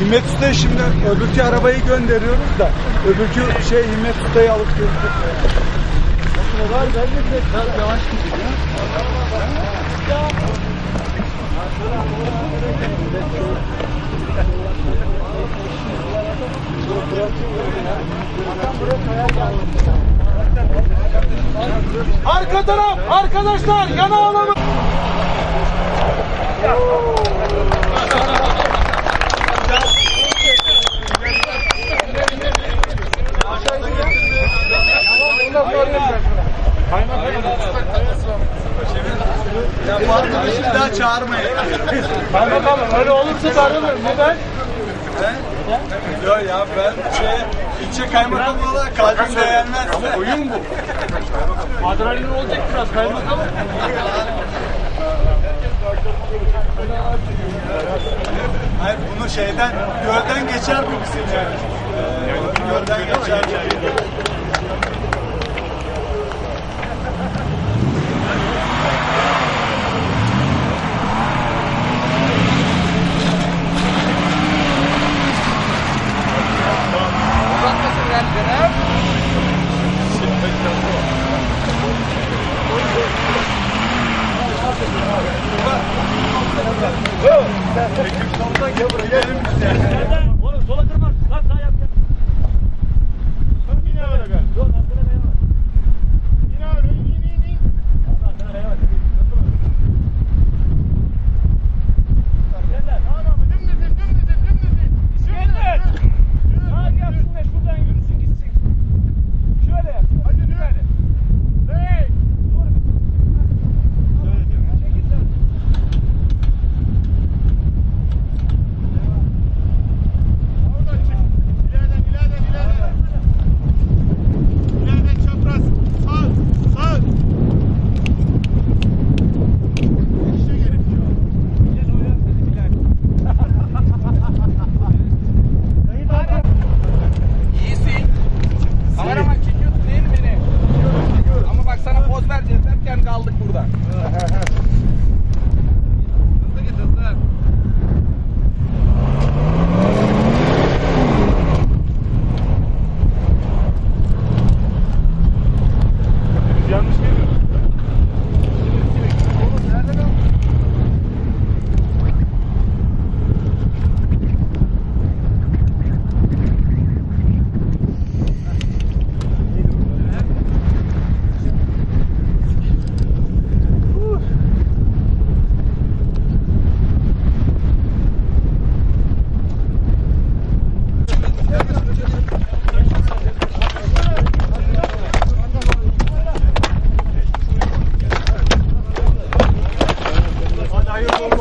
Himmet Usta'yı şimdi öbürkü arabayı gönderiyoruz da öbürkü şey Himmet Usta'yı alıp götürüyor. Biraz yavaş gidiyor. Arka taraf arkadaşlar yana alalım. Ya daha çağırmayın. Kaymakamım öyle olursa darılır. Neden? Yok ya ben şey ilçe kaymakamı olarak kalbim beğenmez. Oyun bu. Adrenalin olacak biraz kaymakamım. Hayır bunu şeyden gölden geçer bu bizim yani. Ee, gölden geçer. Ekim sonuna gel buraya. Oğlum sola kırma. Sağ sağ yap. Hayırlı olsun.